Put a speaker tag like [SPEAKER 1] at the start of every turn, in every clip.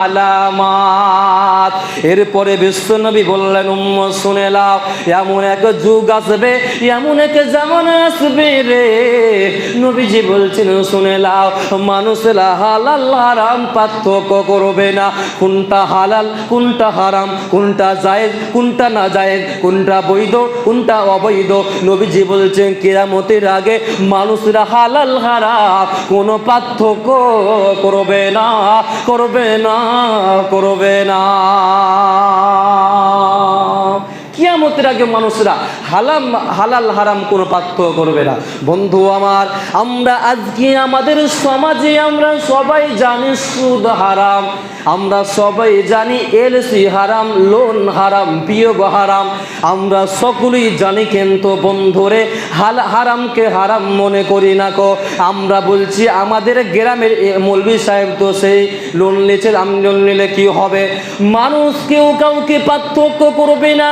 [SPEAKER 1] আলামাত। এরপরে বিশ্বনবী বললেন, উম্ম, শুনে লাও এমন এক যুগ আসবে, এমন এক জামানা আসবে রে। নবীজি বলছেন, শুনে লাও মানুষেরা হালাল হারাম, পার্থক্য করবে না। কোনটা হালাল, কোনটা হারাম, কোনটা জায়েজ, কোনটা না জায়েজ, কোনটা বৈধ, কোনটা অবৈধ? নবীজি বলছেন কেরামতের আগে মানুষরা হালাল, হারাম, কোনো পার্থক্য করবে না করবে না। করবে না। কিয়ামতের আগে মানুষরা হালাম, হালাল, হারাম কোনো পার্থক্য করবে না। বন্ধু আমার, আমরা আজকে আমাদের সমাজে আমরা সবাই জানি সুদ হারাম, আমরা সবাই জানি এলসি হারাম, লোন হারাম, বিয়োগ হারাম, আমরা সকলেই জানি কিন্তু বন্ধুরে, হাল হারামকে হারাম মনে করি না কো। আমরা বলছি আমাদের গ্রামের এ মৌলভী সাহেব তো সেই লোন নিয়েছে, আমি লোন নিলে কি হবে? মানুষ কেউ কাউকে পার্থক্য করবে না।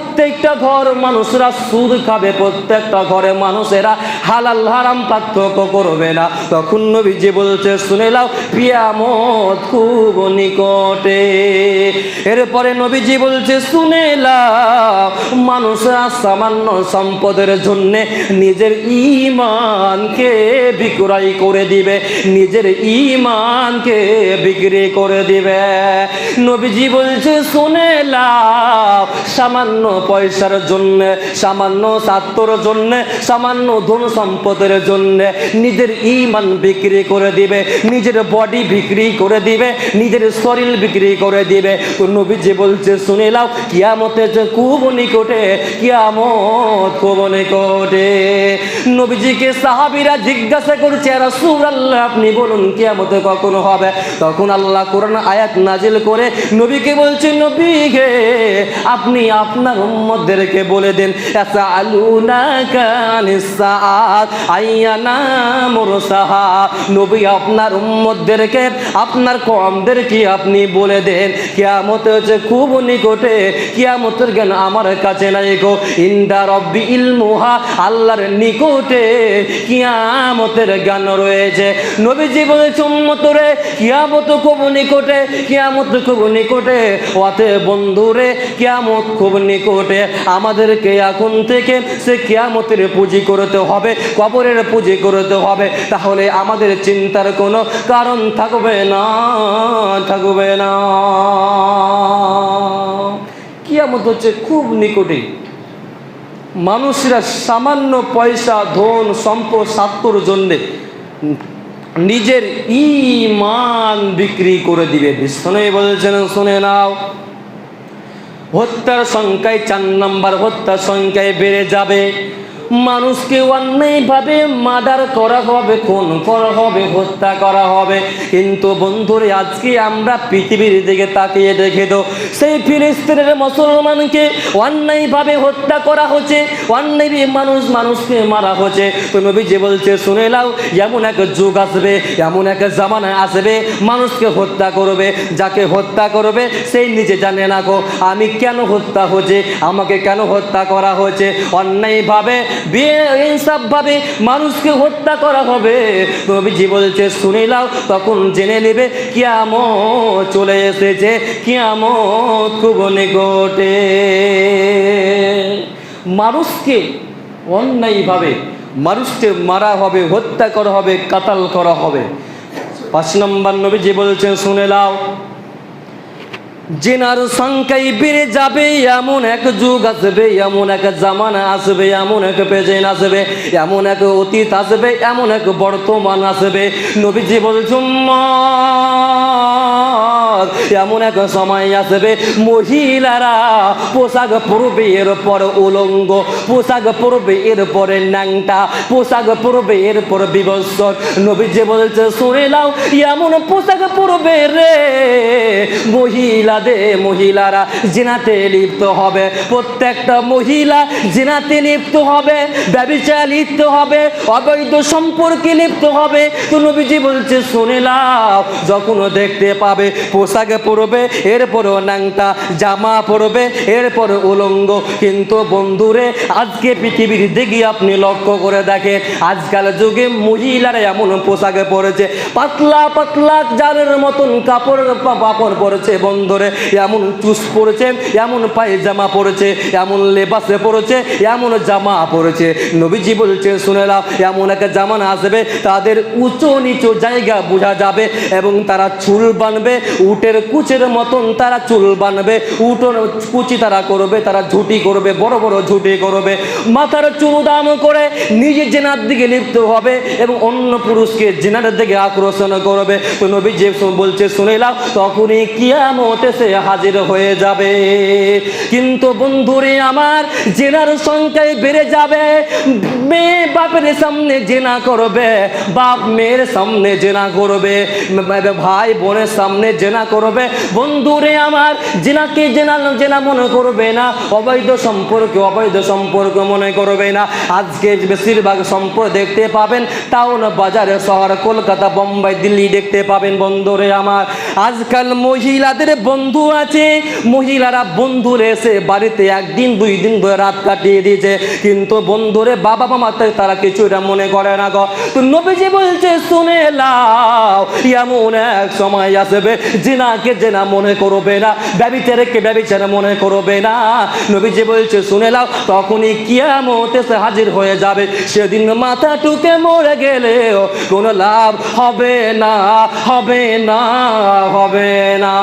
[SPEAKER 1] প্রত্যেকটা ঘর মানুষরা সুদ খাবে, প্রত্যেকটা ঘরে মানুষেরা হালাল হারাম পার্থক্য করবে না। তখন নবীজি বলছে, শুনে লাও পিয়ামত খুব নিকটে। এরপরে নবীজি বলছে, শুনে লাও মানুষরা সামান্য সম্পদের জন্য নিজের ইমানকে বিক্রয় করে দিবে, নিজের ইমানকে বিক্রি করে দিবে। নবীজি বলছে, শুনে লাও সামান্য পয়সার জন্য, সামান্য স্বার্থর জন্য, সামান্য ধন সম্পদের জন্য নিজের ইমান বিক্রি করে দিবে, নিজের বডি বিক্রি করে দিবে, নিজের শরীর বিক্রি করে দিবে। তো নবীজি বলছে, শুনে লাও কিয়ামতে যে খুব নিকটে, কিয়ামত খুব নিকটে। নবীজিকে সাহাবীরা জিজ্ঞাসা করছে রাসূল আল্লাহ আপনি বলুন, কিয়ামতে কখন হবে? তখন আল্লাহ কোরআন আয়াত নাজিল করে নবীকে বলছে, নবী আপনি আপনার উম্মতদেরকে বলে দেন নবী আপনার উম্মতদেরকে, আপনার কমদেরকে আপনি বলে দেন, কিয়ামত হচ্ছে খুব নিকটে, কিয়ামতের জ্ঞান আমার কাছে নাই গো। ইন্দা রব্বি ইলমুহা, আল্লাহর নিকটে কিয়ামতের জ্ঞান রয়েছে। নবীজি বলেছে উম্মতরে কিয়ামত খুব নিকটে, কিয়ামত খুব নিকটে অতে বন্ধুরে কিয়ামত খুব নিকটে। আমাদেরকে এখন থেকে সে কেয়ামতের পুঁজি করতে হবে, কবরের পুঁজি করতে হবে। তাহলে আমাদের চিন্তার কোনো কারণ থাকবে না থাকবে না। কিয়ামত হচ্ছে খুব নিকটে। মানুষরা সামান্য পয়সা, ধন, সম্পদ, স্বার্থর জন্যে নিজের ইমান বিক্রি করে দিবে। বিষ্ণু বলেছেন, শুনে নাও। হত্যার সংখ্যায় চার নম্বর হত্যার সংখ্যায় বেড়ে যাবে। মানুষকে অন্যায়ভাবে মার্ডার করা হবে, খুন করা হবে, হত্যা করা হবে। কিন্তু বন্ধুরে, আজকে আমরা পৃথিবীর দিকে তাকিয়ে দেখে তো সেই ফিলিস্তিনের মুসলমানকে অন্যায়ভাবে হত্যা করা হচ্ছে, অন্যায় মানুষ মানুষকে মারা হচ্ছে। তো নবী যে বলছে, শুনে নাও, এমন এক যুগ আসবে, এমন এক জামানা আসবে, মানুষকে হত্যা করবে, যাকে হত্যা করবে সেই নিজে জানে না গো, আমি কেন হত্যা হচ্ছে, আমাকে কেন হত্যা করা হয়েছে অন্যায়ভাবে ভাবে মানুষকে হত্যা করা হবে। নবীজি বলছে, শুনে নাও, তখন জেনে নেবে, কিয়ামত চলে এসেছে, কিয়ামত খুব নিকটে মানুষকে অন্যায়ভাবে, মানুষকে মারা হবে, হত্যা করা হবে, কাতাল করা হবে। পাঁচ নম্বর নবীজি বলছেন, শুনে নাও জেনার সংখ্যাই বেড়ে যাবে, এমন এক যুগ আসবে, এমন এক জামানা আসবে, এমন এক পেজেন আসবে, এমন এক অতীত আসবে, এমন এক বর্তমান আসবে। নবীজি বলছেন এমন এক সময় আসবে মহিলারা পোশাক পরবে এরপর উলঙ্গ, পোশাক পরবে এরপরে ন্যাংটা, পোশাক পরবে এরপর বিবস্বর নবীজি বলছে, শুনে নাও, এমন পোশাক পরবে রে মহিলাদের মহিলারা জিনাতে লিপ্ত হবে। প্রত্যেকটা মহিলা জিনাতে লিপ্ত হবে, ব্যবসা লিপ্ত হবে, অবৈধ সম্পর্কে লিপ্ত হবে। তো নবীজি বলছে, শুনে নাও, যখন দেখতে পাবে পোশাকে পরবে এরপরও ন্যাংটা জামা পরবে, এরপর উলঙ্গ। কিন্তু বন্ধুরে, আজকে পৃথিবীর দিকে আপনি লক্ষ্য করে দেখেন, আজকাল যুগে মহিলারা এমন পোশাকে পরেছে, পাতলা পাতলা জারের মতন কাপড় কাপড় পরেছে বন্ধরে, এমন চুস পরেছে, এমন পায়জামা পরেছে, এমন লেবাসে পরেছে, এমন জামা পরেছে। নবীজি বলছে শুনেলাম এমন একটা জামানা আসবে, তাদের উঁচু নিচু জায়গা বোঝা যাবে এবং তারা চুল বানবে উটের কুচের মতন তারা চুল বানবে, উটোর কুচি তারা করবে, তারা ঝুটি করবে, বড় বড় ঝুটি করবে। মাথার চুল দাম করে নিজে জেনার দিকে লিপ্ত হবে এবং অন্য পুরুষকে জেনার দিকে আকর্ষণ করবে। তো নবী যে বলছে, শুনে নাও, তখনই কিয়ামতে সে হাজির হয়ে যাবে। কিন্তু বন্ধুরে আমার, জেনার সংখ্যায় বেড়ে যাবে। মেয়ে বাপের সামনে জেনা করবে, বাপ মেয়ের সামনে জেনা করবে। ভাই বোনের সামনে জেনা করবে? বন্ধুরে আমার, জেনাকে জেনা জেনা মনে করবে না। অবৈধ সম্পর্ক অবৈধ সম্পর্ক মনে করবে না। আজকে বেশিরভাগ সম্পর্ক দেখতে পাবেন। টাউন বাজারে শহর, কলকাতা, বোম্বাই, দিল্লি দেখতে পাবেন বন্ধুরে আমার। আজকাল মহিলাদের বন্ধু আছে। মহিলারা বন্ধুরে এসে বাড়িতে একদিন, দুই দিন ধরে রাত কাটিয়ে দিয়েছে। কিন্তু বন্ধুরে বাবা মামাতে তারা কিছু এটা মনে করে না গো। তো নবীজি বলছে, শুনে লাও এমন এক সময় আসবে জিনাকে জেনা মনে করবে না ব্যবিচারকে ব্যবিচার মনে করবে না। নবীজি বলছে, শুনে লাও তখনই কিয়ামত এসে হাজির হয়ে যাবে। সেদিন মাথা টুকে মরে গেলেও কোনো লাভ হবে না হবে না হবে না।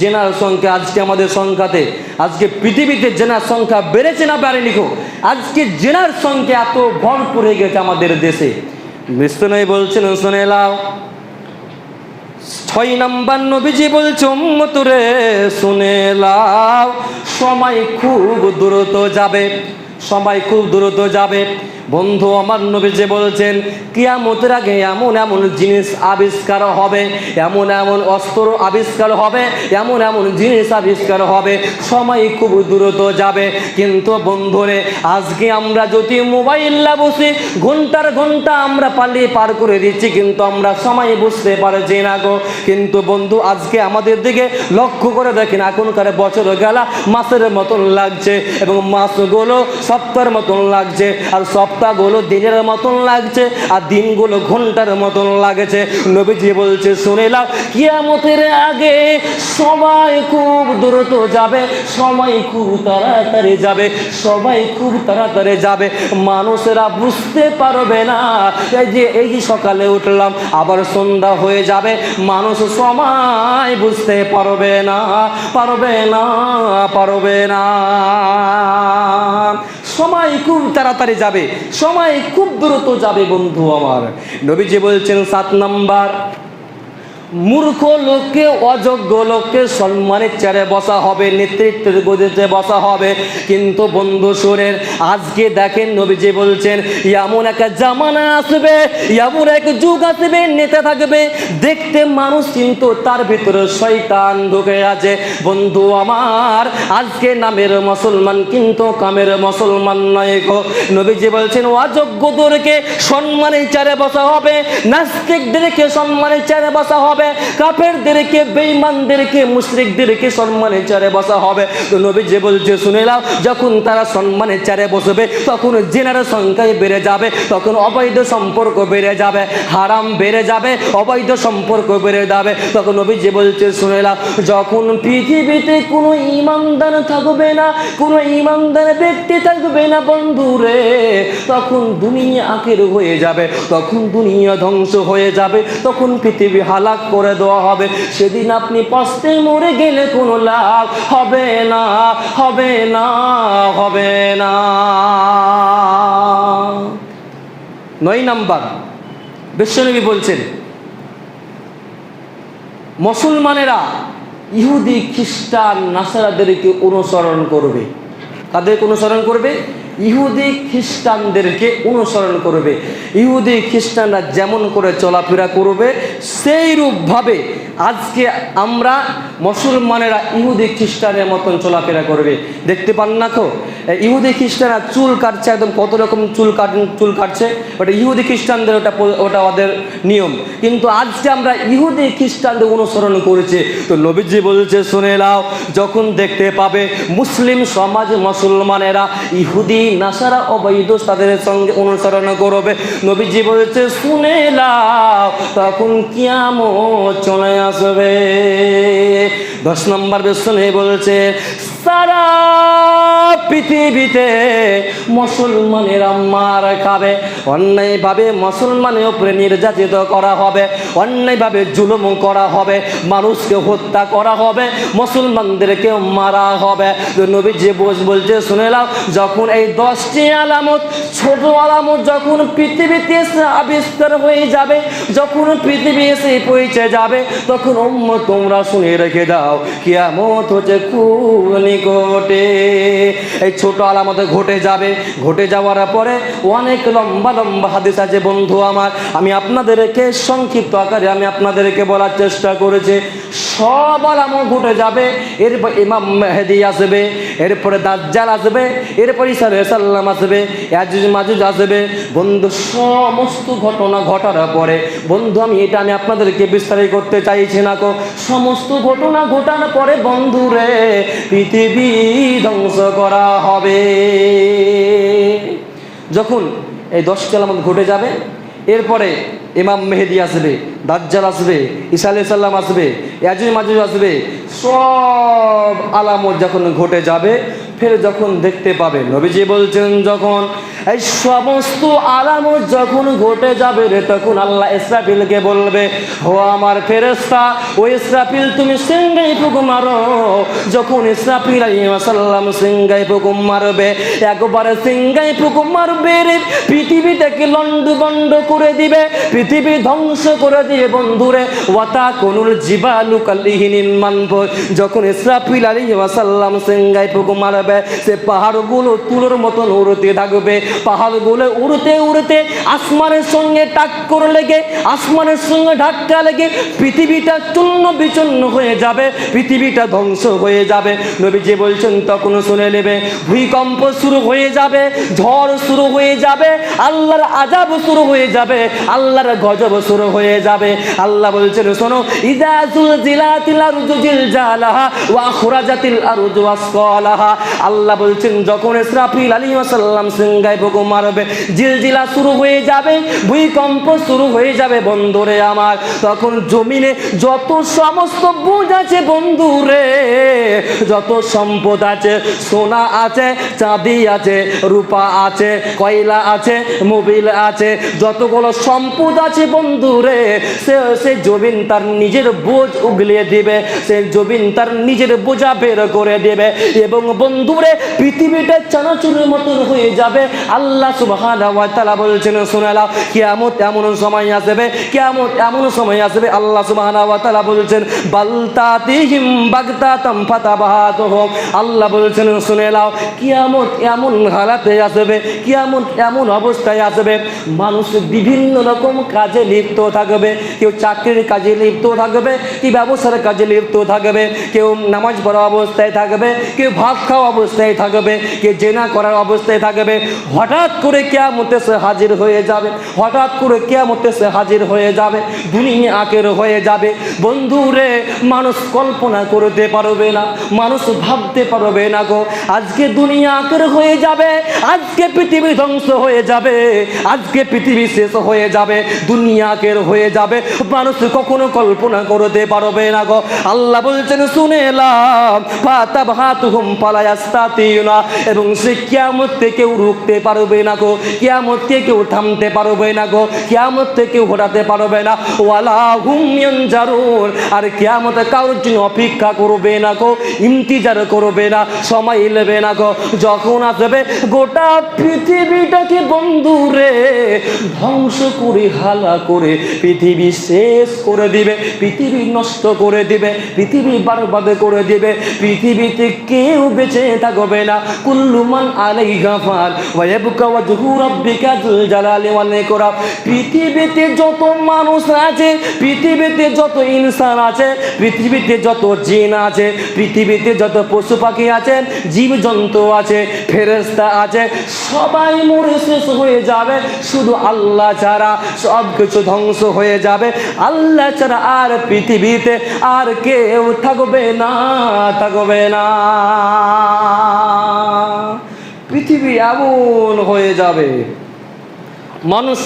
[SPEAKER 1] জেনার সংখ্যা আজকে আমাদের সংখ্যাতে, আজকে পৃথিবীতে জেনার সংখ্যা বেড়েছে না বাড়েনি গো? আজকে জেনার সংখ্যা এত ভরপুর হয়ে গেছে আমাদের দেশে। বিষ্ণু বলছেন, শুনে লাও ছয় নাম্বার নবীজি বলছে, উম্মতুরে, শুনে লাও। সময় খুব দ্রুত যাবে, সময় খুব দ্রুত যাবে। বন্ধু, আমার নবীজি বলছেন, কিয়ামতের আগে এমন এমন জিনিস আবিষ্কার হবে, এমন এমন অস্ত্র আবিষ্কার হবে, এমন এমন জিনিস আবিষ্কার হবে, সময় খুব দ্রুত যাবে। কিন্তু বন্ধুরে, আজকে আমরা যদি মোবাইল না বসে, ঘণ্টার ঘণ্টা আমরা পালিয়ে পার করে দিচ্ছি, কিন্তু আমরা সময় বুঝতে পারছি না গো। কিন্তু বন্ধু, আজকে আমাদের দিকে লক্ষ্য করে দেখেন, এখনকার বছর গেলা, মাসের মতন লাগছে এবং মাসগুলো সপ্তাহের মতন লাগছে, আর সপ্তাহগুলো দিনের মতন লাগছে আর দিনগুলো ঘণ্টার মতন লাগছে। নবীজি বলছে, শুনে লাও কিয়ামতের আগে সময় খুব দ্রুত যাবে সময় খুব তাড়াতাড়ি যাবে, সবাই খুব তাড়াতাড়ি যাবে। মানুষেরা বুঝতে পারবে না, এই যে এই সকালে উঠলাম, আবার সন্ধ্যা হয়ে যাবে, মানুষ সময় বুঝতে পারবে না পারবে না পারবে না। সময় খুব তাড়াতাড়ি যাবে সময় খুব দ্রুত যাবে বন্ধু আমার। নবীজি বলছেন সাত নাম্বার। মূর্খ লোককে, অযোগ্য লোককে সম্মানের চেয়ারে বসা হবে, নেতৃত্বের গদিতে বসা হবে। কিন্তু বন্ধু সুরের, আজকে দেখেন নবীজি বলছেন, এমন একটা জামানা আসবে, এমন এক যুগ আসবে, নেতা থাকবে। দেখতে মানুষ কিন্তু তার ভিতরে শয়তান ঢুকে আছে। বন্ধু আমার, আজকে নামের মুসলমান কিন্তু কামের মুসলমান নয় গো। নবীজি বলছেন, অযোগ্যদেরকে সম্মানের চেয়ারে বসা হবে, নাস্তিকদেরকে সম্মানের চেয়ারে বসা হবে। কাফেরদেরকে, বেঈমানদেরকে, মুশরিকদেরকে সম্মানের চেয়ারে বসা হবে। তো নবী যে বলছে, শুনে নাও, যখন তারা সম্মানের চেয়ারে বসবে, তখন জেনার সংখ্যায় বেড়ে যাবে, তখন অবৈধ সম্পর্ক বেড়ে যাবে, হারাম বেড়ে যাবে, অবৈধ সম্পর্ক বেড়ে যাবে। তখন নবী যে বলছে, শুনে নাও, যখন পৃথিবীতে কোনো ইমানদার থাকবে না, কোনো ইমানদার ব্যক্তি থাকবে না বন্ধুরে তখন দুনিয়া আখের হয়ে যাবে, তখন দুনিয়া ধ্বংস হয়ে যাবে, তখন পৃথিবী হালাক করে দেওয়া হবে। সেদিন আপনি পস্তে মরে গেলে কোনো লাভ হবে না হবে না হবে না। নয় নাম্বার, বিশ্বনবী বলছেন, মুসলমানেরা ইহুদি, খ্রিস্টান, নাসারাদেরকে অনুসরণ করবে। তাদেরকে অনুসরণ করবে? ইহুদি খ্রিস্টানদেরকে অনুসরণ করবে। ইহুদি খ্রিস্টানরা যেমন করে চলাফেরা করবে সেই রূপভাবে আজকে আমরা মুসলমানেরা ইহুদি খ্রিস্টানের মতন চলাফেরা করবে। দেখতে পান না তো? ইহুদি খ্রিস্টানরা চুল কাটছে, একদম কত রকম চুল কাট চুল কাটছে, ওটা ইহুদি খ্রিস্টানদের ওটা ওটা ওদের নিয়ম। কিন্তু আজকে আমরা ইহুদি খ্রিস্টানদের অনুসরণ করেছি। তো নবীজি বলছে, শুনে নাও, যখন দেখতে পাবে মুসলিম সমাজ মুসলমানেরা ইহুদি নাসারা অবৈধ তাদের সঙ্গে অনুসরণ করবে। নবীজি বলেছে, শুনে লাও তখন কিয়াম চলে আসবে। দশ নম্বর বেশনে বলছে সারা পৃথিবীতে মুসলমানেরা মার খাবে। অন্যায়ভাবে মুসলমানের উপরে নির্যাতিত করা হবে। অন্যায়ভাবে জুলুম করা হবে। মানুষকে হত্যা করা হবে। মুসলমানদেরকে মারা হবে। নবীজি বোঝ বলছে, শুনে নাও, যখন এই দশটি আলামত, ছোট আলামত যখন পৃথিবীতে এসে আবিষ্কার হয়ে যাবে, যখন পৃথিবী এসে পৌঁছে যাবে, তখন অম্ম তোমরা শুনে রেখে দাও, কিয়ামত হচ্ছে খুব নিকটে এই ছোট আলামতে ঘটে যাবে। ঘটে যাওয়ার পরে অনেক লম্বা লম্বা হাদিস আছে, বন্ধু আমার, আমি আপনাদেরকে সংক্ষিপ্ত আকারে, আমি আপনাদেরকে বলার চেষ্টা করেছি। সব আলামত ঘটে যাবে, এরপর ইমাম মেহেদি আসবে, এরপরে দাজ্জাল আসবে, এরপর ঈসা সাল্লাম আসবে ইয়াজুজ মাজুজ আসবে। বন্ধু, সমস্ত ঘটনা ঘটার পরে, বন্ধু, আমি এটা আমি আপনাদেরকে বিস্তারিত করতে চাইছি না কো সমস্ত ঘটনা ঘটানোর পরে বন্ধুরে পৃথিবী ধ্বংস করা হবে। যখন এই দশটি আলামত ঘটে যাবে, এরপরে ইমাম মেহেদি আসবে, দাজ্জাল আসবে ইসা আলি সাল্লাম আসবে ইয়াজুজ মাজুজ আসবে, সব আলামত যখন ঘটে যাবে ফের যখন দেখতে পাবে, নবীজি বলছেন, যখন এই সমস্ত আলামত যখন ঘটে যাবে রে, তখন আল্লাহ ইসরাফিলকে বলবে, ও আমার ফেরেস্তা ও ইসরাফিল, তুমি সিংগাই ফুক মারো। যখন ইসরাফিল সাল্লাম সিংগাই ফুক মারবে, একবারে সিংগাই ফুক মারবে রে, পৃথিবীটাকে লন্ড বন্ড করে দিবে, পৃথিবী ধ্বংস করে দিয়ে বন্ধুরে, ওয়াতা কোনুল জিবালু কালিহিনিন মানব যখন ইসরাফিল আলী ওয়াসাল্লাম সিংগাই ফুক মারবে সে পাহাড়গুলো তুলোর মতন উড়তে থাকবে। পাহাড়গুলো উড়তে উড়তে আসমানের সঙ্গে টাক্কর লেগে, আসমানের সঙ্গে ধাক্কা লেগে পৃথিবীটা চূর্ণ বিচন্ন হয়ে যাবে, পৃথিবীটা ধ্বংস হয়ে যাবে। নবীজি বলছেন তখন শুনে নেবে, ভূমিকম্প শুরু হয়ে যাবে, ঝড় শুরু হয়ে যাবে, আল্লাহর আজাব শুরু হয়ে যাবে, আল্লাহর গজব শুরু হয়ে যাবে। আল্লাহ বলছেন, শোনো ইদাজুল জিলাতিল আরজু জিলজালাহা ওয়া খুরাজাতিল আরজু আসকালাহা আল্লাহ বলছেন, যখন ইসরাফিল আলাইহিস সালাম সিংগায় বগু মারবে, জিলজিলা শুরু হয়ে যাবে, ভূমিকম্প শুরু হয়ে যাবে বন্ধুরে আমার। তখন জমিনে যত সমস্ত বুঝ আছে বন্ধুরে, যত সম্পদ আছে, সোনা আছে, চাঁদি আছে, রূপা আছে, কয়লা আছে, মোবিল আছে, যতগুলো সম্পদ আছে বন্ধুরে, সে সে জমিন তার নিজের বোঝ উগলিয়ে দিবে, সে জমিন তার নিজের বোঝা বের করে দেবে এবং বন্ধুরে, পৃথিবীটা চানাচুরের মতন হয়ে যাবে। আল্লাহ তাআলা বলছেন, শুনে নাও, কিয়ামত এমন সময় আসবে, কিয়ামত এমন সময় আসবে। আল্লাহ তাআলা বলছেন, বালতাতিহিম বাগতাতাম ফাতাবাহাতুহুম। আল্লাহ বলছেন, শুনে নাও, কিয়ামত এমন হালাতে আসবে, কিয়ামত এমন অবস্থায় আসবে। মানুষ বিভিন্ন রকম কাজে লিপ্ত থাকবে। কেউ চাকরির কাজে লিপ্ত থাকবে কি ব্যবসার কাজে লিপ্ত থাকবে, কেউ নামাজ পড়া অবস্থায় থাকবে, কেউ ভাত খাওয়া অবস্থায় থাকবে কেউ জেনা করার অবস্থায় থাকবে, হঠাৎ করে কেয়ামতে সে হাজির হয়ে যাবে, হঠাৎ করে কেয়ামতে সে হাজির হয়ে যাবে, দুনিয়া আকের হয়ে যাবে। বন্ধুরে মানুষ কল্পনা করতে পারবে না, মানুষ ভাবতে পারবে না গো, আজকে দুনিয়া আকের হয়ে যাবে, আজকে পৃথিবী ধ্বংস হয়ে যাবে, আজকে পৃথিবী শেষ হয়ে যাবে, দুনিয়া আকের হয়ে যাবে। মানুষ কখনো কল্পনা করতে পারবে না গো, আল্লাহ বলছেন, শুনে এলাম ফাতাব হাতুহুম পালায়াস্তাতিনা এবং সে কিয়ামতকে কেউ রুখতে পারবে না গো কিয়ামতকে কেউ থামতে পারবে না গো কিয়ামতকে কেউ ঘটাতে পারবে না। ওয়ালা হুম ইয়ানজারুন, আর কিয়ামত কারোর জন্য অপেক্ষা করবে না গো, ইন্তিজার করবে না, সময় নেবে না গো। যখন আসবে গোটা পৃথিবীটাকে বন্ধুরে ধ্বংস করে, হালা করে, পৃথিবী শেষ করে দিবে, পৃথিবী নষ্ট করে দিবে, পৃথিবী বারবাদ করে দিবে, পৃথিবীতে কেউ বেঁচে থাকবে না কুল্লুমান ওয়াজহু রাব্বিকা যুল জালালি ওয়াল ইকরাম পৃথিবীতে যত মানুষ আছে, পৃথিবীতে যত ইনসান আছে, পৃথিবীতে যত জিন আছে, পৃথিবীতে যত পশু পাখি আছে, জীবজন্তু আছে, ফেরেশতা আছে, সবাই মরে শেষ হয়ে যাবে। শুধু আল্লাহ ছাড়া সব কিছু ধ্বংস হয়ে যাবে। আল্লাহ ছাড়া আর পৃথিবীতে আর কেউ থাকবে না থাকবে না। পৃথিবী এমন হয়ে যাবে। মানুষ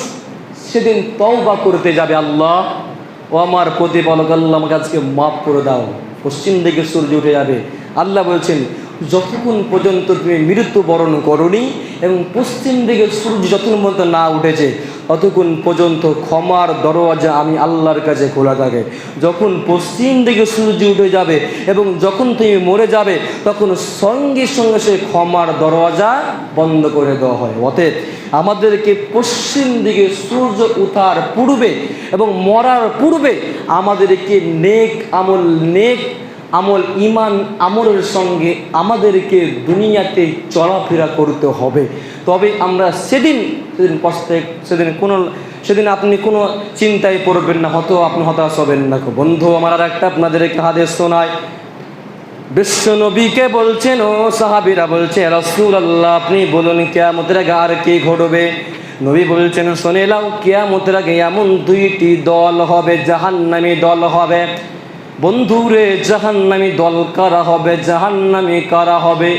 [SPEAKER 1] সেদিন তওবা করতে যাবে, আল্লাহ। ও আমার প্রতিপালক, আল্লাহ আমাকে আজকে মাফ করে দাও। পশ্চিম দিকে সূর্য উঠে যাবে। আল্লাহ বলছেন, যতক্ষণ পর্যন্ত তুমি মৃত্যু বরণ করনি এবং পশ্চিম দিকে সূর্য যতক্ষণ পর্যন্ত না উঠেছে ততক্ষণ পর্যন্ত ক্ষমার দরওয়াজা আমি আল্লাহর কাছে খোলা থাকে। যখন পশ্চিম দিকে সূর্য উঠে যাবে এবং যখন তুমি মরে যাবে, তখন সঙ্গে সঙ্গে সে ক্ষমার দরওয়াজা বন্ধ করে দেওয়া হয়। অতএব আমাদেরকে পশ্চিম দিকে সূর্য উঠার পূর্বে এবং মরার পূর্বে আমাদেরকে নেক আমল, নেক আমল ইমান আমলের সঙ্গে আমাদেরকে দুনিয়াতে চলাফেরা করতে হবে। তবে আমরা সেদিন সেদিন কষ্টে, সেদিন কোনো, সেদিন আপনি কোনো চিন্তায় পড়বেন না হয়তো আপনি হতাশ হবেন না বন্ধু, আমার আর একটা আপনাদেরকে হাদেশ শোনায় বিশ্ব নবীকে বলছেন, ও সাহাবিরা বলছে রসুল আল্লাহ আপনি বলুন, কেয়ামতের আগে আর কি ঘটবে? নবী বলছেন, শুনে লাও কেয়ামতের আগে এমন দুইটি দল হবে, জাহান্নামী দল হবে। বন্ধুরে, জাহান্নামী দল কারা হবে? জাহান্নামী কারা হবে?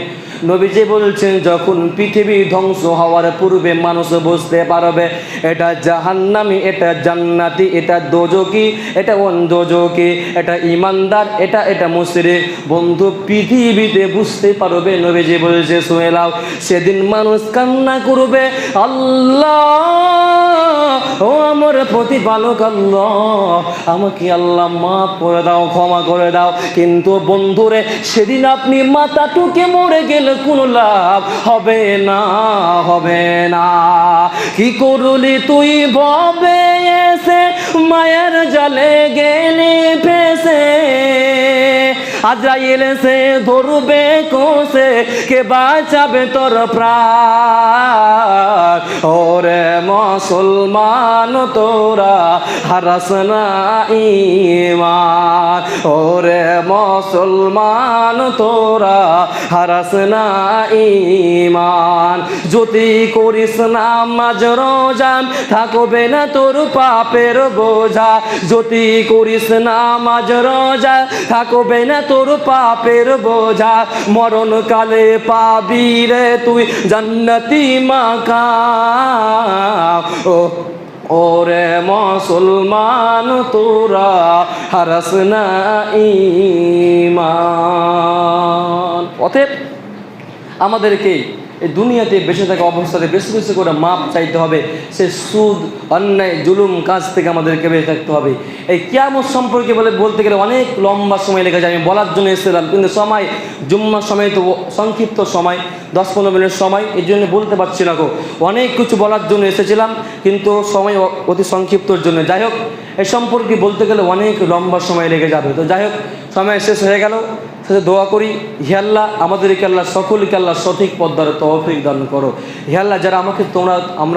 [SPEAKER 1] নবীজি বলছেন, যখন পৃথিবী ধ্বংস হওয়ার পূর্বে মানুষ বুঝতে পারবে, এটা জাহান্নামি, এটা জান্নাতি, এটা দোজকি, এটা অন্ধযোগী এটা ইমানদার, এটা এটা মুসরে বন্ধু, পৃথিবীতে বুঝতে পারবে, নবীজি বলছে, শুনে সেদিন মানুষ কান্না করবে, আল্লাহ ও আমার প্রতিপালক আল্লাহ, আমাকে আল্লাহ মাফ করে দাও, ক্ষমা করে দাও। কিন্তু বন্ধুরে, সেদিন আপনি মাথা টুকে মরে গেলে কোনো লাভ হবে না হবে না। কি করলি তুই ভবে এসে, মায়ের জালে গেলে ফেসে। আজরাইল সে ধরবে কোসে কে বাঁচাবে তোর প্রাণ? ওরে মুসলমান, তোরা হারাস না ইমান ওরে মুসলমান, তোরা হারাস না ইমান যদি করিস না মাঝ রোজান থাকবে না তোর পাপের বোঝা। যদি করিস না মাঝ রোজা, থাকবে না তোর পাপের বোঝা, মরণ কালে পাবি রে তুই জান্নাতি মাকা ও ওরে মুসলমান, তোরা হারাস না ইমান অতএব আমাদেরকে এই দুনিয়াতে বেঁচে থাকা অবস্থাতে বেশি বেশি করে মাপ চাইতে হবে। সে সুদ, অন্যায়, জুলুম কাজ থেকে আমাদেরকে বেঁচে থাকতে হবে। এই কিয়ামত সম্পর্কে বলে বলতে গেলে অনেক লম্বা সময় লেগে যায়। আমি বলার জন্য এসেছিলাম, কিন্তু সময় জুম্মার সময় তো সংক্ষিপ্ত সময়, দশ পনেরো মিনিট সময়, এই জন্য বলতে পারছি না গো। অনেক কিছু বলার জন্য এসেছিলাম, কিন্তু সময় অতি সংক্ষিপ্তর জন্য। যাই হোক, এ সম্পর্কে বলতে গেলে অনেক লম্বা সময় লেগে যাবে। তো যাই হোক, সময় শেষ হয়ে গেল। দোয়া করি হিয়াল্লাহ আমাদেরকে আল্লাহ সকলকে আল্লাহ সঠিক পদ্মার তহফিক দান করো। হিয়াল্লাহ যারা আমাকে তোমরা আমরা